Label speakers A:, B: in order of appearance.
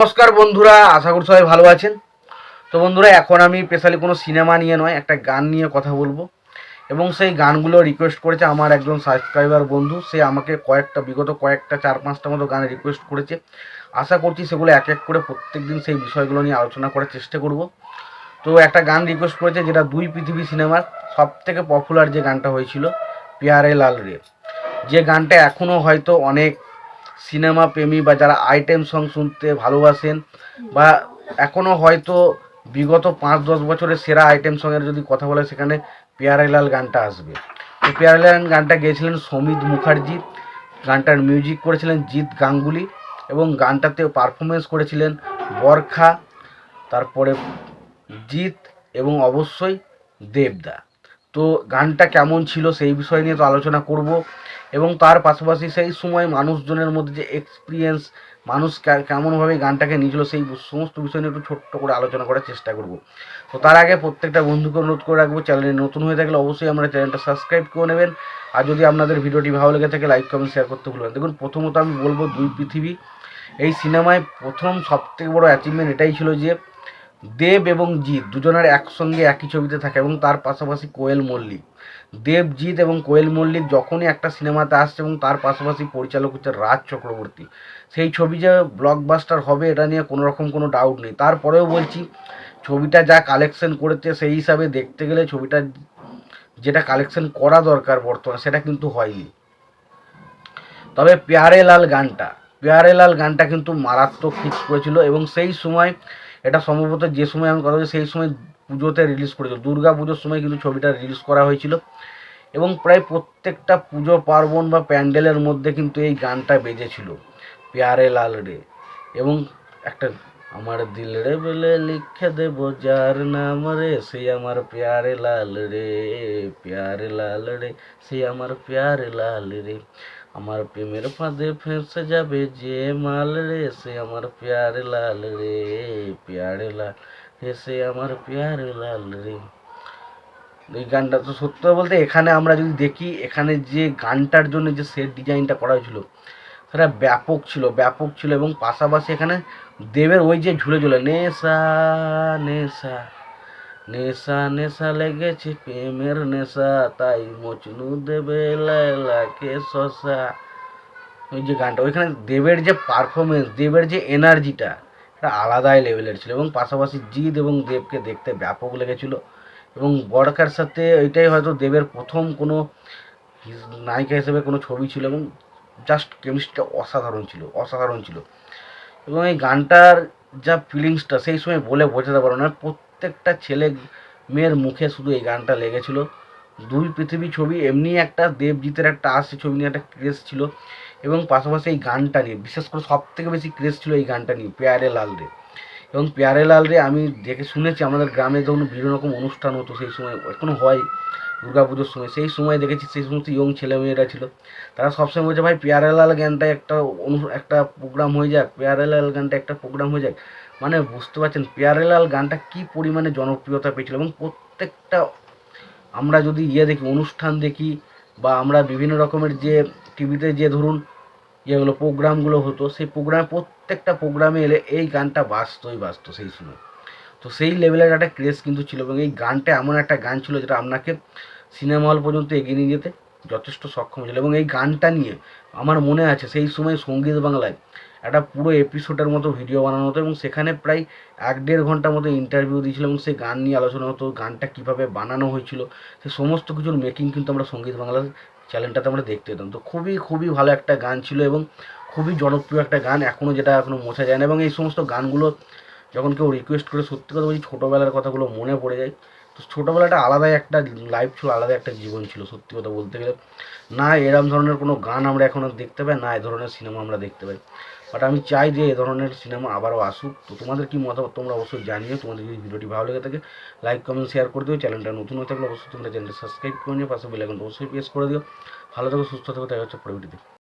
A: নমস্কার বন্ধুরা, আশা করি সবাই ভালো আছেন। তো বন্ধুরা, এখন আমি স্পেশালি কোনো সিনেমা নিয়ে নয়, একটা গান নিয়ে কথা বলব। এবং সেই গানগুলো রিকোয়েস্ট করেছে আমার একজন সাবস্ক্রাইবার বন্ধু। সে আমাকে কয়েকটা, বিগত কয়েকটা, চার পাঁচটা মতো গান রিকোয়েস্ট করেছে। আশা করছি সেগুলো এক এক করে প্রত্যেক দিন সেই বিষয়গুলো নিয়ে আলোচনা করার চেষ্টা করব। তো একটা গান রিকোয়েস্ট করেছে, যেটা দুই পৃথিবী সিনেমার সব থেকে পপুলার যে গানটা হয়েছিল, পিয়ারে লাল রে। যে গানটা এখনও হয়তো অনেক সিনেমা প্রেমী বা যারা আইটেম সং শুনতে ভালোবাসেন বা এখনও হয়তো বিগত পাঁচ দশ বছরের সেরা আইটেম সঙ্গের যদি কথা বলে সেখানে পিয়ারেলাল গানটা আসবে। তো পিয়ারেলাল গানটা গেয়েছিলেন সমিত মুখার্জি। গানটার মিউজিক করেছিলেন জিৎ গাঙ্গুলি এবং গানটাতে পারফরমেন্স করেছিলেন বরখা তারপরে জিৎ এবং অবশ্যই দেবদা। তো গানটা কেমন ছিল সেই বিষয় নিয়ে তো আলোচনা করব। এবং তার পাশাপাশি সেই সময় মানুষজনের মধ্যে যে এক্সপিরিয়েন্স মানুষ কেমনভাবে গানটাকে নিয়েছিল সেই সমস্ত বিষয় নিয়ে একটু ছোট্ট করে আলোচনা করার চেষ্টা করব। তো তার আগে প্রত্যেকটা বন্ধুকে অনুরোধ করে রাখব চ্যানেলে নতুন হয়ে থাকলে অবশ্যই আমরা চ্যানেলটা সাবস্ক্রাইব করে নেবেন। আর যদি আপনাদের ভিডিওটি ভালো লেগে থাকে লাইক কমেন্ট শেয়ার করতে ভুলবেন দেখুন, প্রথমত আমি বলব দুই পৃথিবী, এই সিনেমায় প্রথম সবথেকে বড় অ্যাচিভমেন্ট এটাই ছিল যে দেব এবং জিৎ দুজনের একসঙ্গে একই ছবিতে থাকে এবং তার পাশাপাশি কোয়েল মল্লিক। দেব, জিৎ এবং কোয়েল মল্লিক যখনই একটা সিনেমাতে আসছে এবং তার পাশাপাশি পরিচালক হচ্ছে রাজ চক্রবর্তী। সেই ছবি যে ব্লকবাস্টার হবে এটা নিয়ে কোনো রকম কোনো ডাউট নেই। তারপরেও বলছি, ছবিটা যা কালেকশন করেছে সেই হিসাবে দেখতে গেলে ছবিটা যেটা কালেকশন করা দরকার বর্তমানে সেটা কিন্তু হয়নি। তবে প্যারে লাল গানটা প্যারে লাল গানটা কিন্তু মারাত্মক ফিক্স করেছিল এবং সেই সময় এটা সম্ভবত যে সময় আমি কথা বলছি, সেই সময় পুজোতে রিলিজ করেছিল। দুর্গা পুজোর সময় কিন্তু ছবিটা রিলিজ করা হয়েছিল। এবং প্রায় প্রত্যেকটা পুজো পার্বণ বা প্যান্ডেলের মধ্যে কিন্তু এই গানটা বেজেছিল। প্যারে লাল রে। এবং একটা আমার দিল রে বলে লিখে দেব, যার নাম রে সে আমার প্যারে লাল রে, প্যারে লাল রে, সে আমার প্যারে লাল রে। আমার প্রেমের ফাঁদে ফেঁসে যাবে যে মাল রে, সে আমার প্যারে লাল রে, প্যারে লাল রে, সে আমার প্যারে লাল রে। এই গানটা তো সত্য বলতে এখানে আমরা যদি দেখি, এখানে যে গানটার জন্য যে সেট ডিজাইনটা করা হয়েছিল, সেটা ব্যাপক ছিল ব্যাপক ছিল এবং পাশাপাশি এখানে দেবের ওই যে ঝুলে ঝুলে, নেশা নেশা। নেশা নেশা লেগেছে প্রেমের নেশা, তাই মচনু দেবে লাইলাকে শশা। ওই যে গানটা, ওইখানে দেবের যে পারফরমেন্স দেবের যে এনার্জিটা এটা আলাদাই লেভেলের ছিল এবং পাশাপাশি জিৎ এবং দেবকে দেখতে ব্যাপক লেগেছিল এবং বড়কার সাথে ওইটাই হয়তো দেবের প্রথম কোনো নায়িকা হিসেবে কোনো ছবি ছিল এবং জাস্ট কেমিস্ট্রিটা অসাধারণ ছিল অসাধারণ ছিল। এবং এই গানটার যা ফিলিংসটা সেই সময় বলে বোঝাতে পারো না প্রত্যেকটা ছেলে মেয়ের মুখে শুধু এই গানটা লেগেছিল। দুই পৃথিবী ছবি, এমনি একটা দেবজিতের একটা আসছে ছবি নিয়ে, একটা ক্রেজ ছিল। এবং পাশাপাশি এই গানটা নিয়ে, বিশেষ করে সব থেকে বেশি ক্রেজ ছিল এই গানটা নিয়ে, পেয়ারে লাল রে। এবং পেয়ারে লাল রে আমি দেখে শুনেছি, আমাদের গ্রামে যখন বিভিন্ন রকম অনুষ্ঠান হতো, সেই সময় এখনও হয় দুর্গা পুজোর সময়, সেই সময় দেখেছি সেই সমস্ত ইয়ং ছেলেমেয়েরা ছিল। তারা সবসময় বলছে, ভাই পেয়ারেলাল গানটা একটা অনু, একটা প্রোগ্রাম হয়ে যাক পেয়ারেলাল গানটা একটা প্রোগ্রাম হয়ে যাক। মানে বুঝতে পারছেন পেয়ারেলাল গানটা কি পরিমাণে জনপ্রিয়তা পেয়েছিল এবং প্রত্যেকটা আমরা যদি ইয়ে দেখি, অনুষ্ঠান দেখি বা আমরা বিভিন্ন রকমের যে টিভিতে যে ধরুন যেগুলো প্রোগ্রামগুলো হতো, সেই প্রোগ্রামে, প্রত্যেকটা প্রোগ্রামে এলে এই গানটা বাজতোই বাজতো সেই সময়। তো সেই লেভেলের একটা ক্রেজ কিন্তু ছিল এবং এই গানটা এমন একটা গান ছিল যেটা আপনাকে সিনেমা হল পর্যন্ত এগিয়ে নিয়ে যেতে যথেষ্ট সক্ষম ছিল এবং এই গানটা নিয়ে আমার মনে আছে সেই সময় সংগীত বাংলায় একটা পুরো এপিসোডের মতো ভিডিও বানানো হতো এবং সেখানে প্রায় এক দেড় ঘণ্টার মতো ইন্টারভিউ দিয়েছিল এবং সেই গান নিয়ে আলোচনা হতো, গানটা কীভাবে বানানো হয়েছিল, সে সমস্ত কিছুর মেকিং কিন্তু আমরা সংগীত বাংলার চ্যানেলটাতে আমরা দেখতে পেতাম। তো খুবই খুবই ভালো একটা গান ছিল এবং খুবই জনপ্রিয় একটা গান এখনও যেটা এখনও মোছা যায় না এবং এই সমস্ত গানগুলো যখন কেউ রিকোয়েস্ট করে, সত্যি কথা বলছি ছোটোবেলার কথাগুলো মনে পড়ে যায়। তো ছোটোবেলাটা আলাদাই একটা লাইফ ছিল, আলাদা একটা জীবন ছিল সত্যি কথা বলতে গেলে। না এরম ধরনের কোনো গান আমরা এখন দেখতে পাই, না এ ধরনের সিনেমা আমরা দেখতে পাই। বাট আমি চাই যে এ ধরনের সিনেমা আবারও আসুক। তো তোমাদের কি মতামত তোমরা অবশ্যই জানিও। তোমাদের যদি ভিডিওটি ভালো লেগে থাকে লাইক কমেন্ট শেয়ার করে দিও। চ্যানেলটা নতুন হয়ে থাকলে অবশ্যই তোমরা চ্যানেলটা সাবস্ক্রাইব করে নিও। পাশে বেলাইকনটা অবশ্যই প্রেস করে দিও। ভালো থাকো, সুস্থ থাকো। দেখা হচ্ছে পরে ভিডিওতে